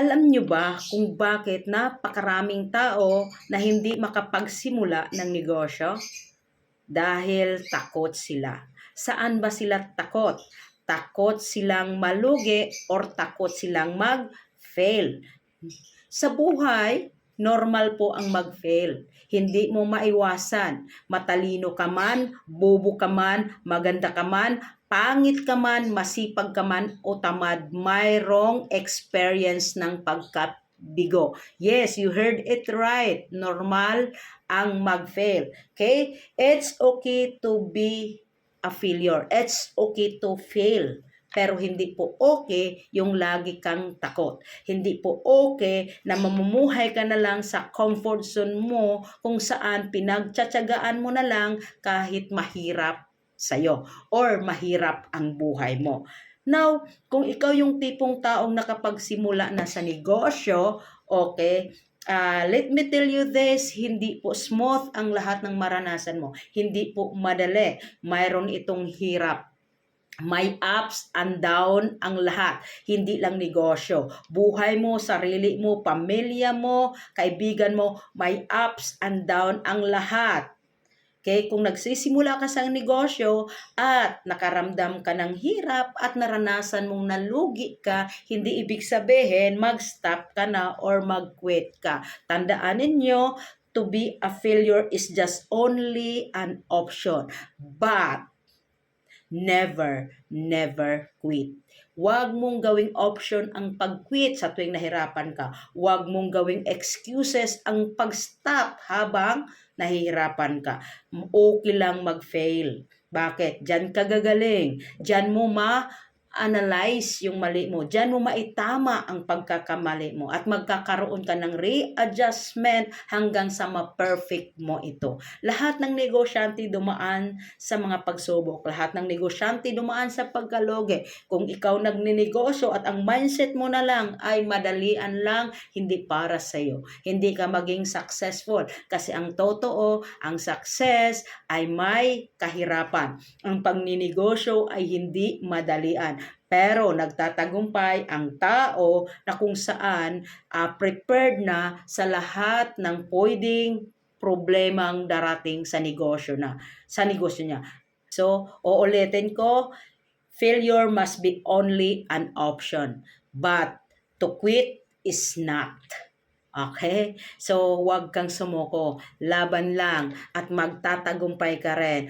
Alam nyo ba kung bakit napakaraming tao na hindi makapagsimula ng negosyo? Dahil takot sila. Saan ba sila takot? Takot silang malugi or takot silang mag-fail. Sa buhay, normal po ang mag-fail. Hindi mo maiwasan. Matalino ka man, bobo ka man, maganda ka man, pangit ka man, masipag ka man, o tamad, mayroong experience ng pagkabigo. Yes, you heard it right. Normal ang mag-fail. Okay? It's okay to be a failure. It's okay to fail. Pero hindi po okay yung lagi kang takot. Hindi po okay na mamumuhay ka na lang sa comfort zone mo kung saan pinagtsatsagaan mo na lang kahit mahirap sa'yo or mahirap ang buhay mo. Now, kung ikaw yung tipong taong nakapagsimula na sa negosyo, okay, ah, let me tell you this, hindi po smooth ang lahat ng maranasan mo. Hindi po madali. Mayroon itong hirap. May ups and down ang lahat. Hindi lang negosyo. Buhay mo, sarili mo, pamilya mo, kaibigan mo, may ups and down ang lahat. Okay, kung nagsisimula ka sa negosyo at nakaramdam ka ng hirap at naranasan mong nalugi ka, hindi ibig sabihin mag-stop ka na or mag-quit ka. Tandaan ninyo, to be a failure is just only an option. But, never, never quit. Huwag mong gawing option ang pag-quit sa tuwing nahirapan ka. Huwag mong gawing excuses ang pag-stop habang nahihirapan ka. Okay lang mag-fail. Bakit? Diyan ka gagaling. Diyan mo ma-analyze yung mali mo. Diyan mo maitama ang pagkakamali mo. At magkakaroon ka ng readjustment hanggang sa ma-perfect mo ito. Lahat ng negosyante dumaan sa mga pagsubok. Lahat ng negosyante dumaan sa pagkaloge. Kung ikaw nagninegosyo at ang mindset mo na lang ay madalian lang, hindi para sa'yo. Hindi ka maging successful. Kasi ang totoo, ang success ay may kahirapan. Ang pagninegosyo ay hindi madalian. Pero nagtatagumpay ang tao na kung saan ah, prepared na sa lahat ng pwedeng problemang darating sa negosyo na sa negosyo niya. So, uulitin ko, failure must be only an option, but to quit is not. Okay? So, huwag kang sumuko. Laban lang at magtatagumpay ka rin.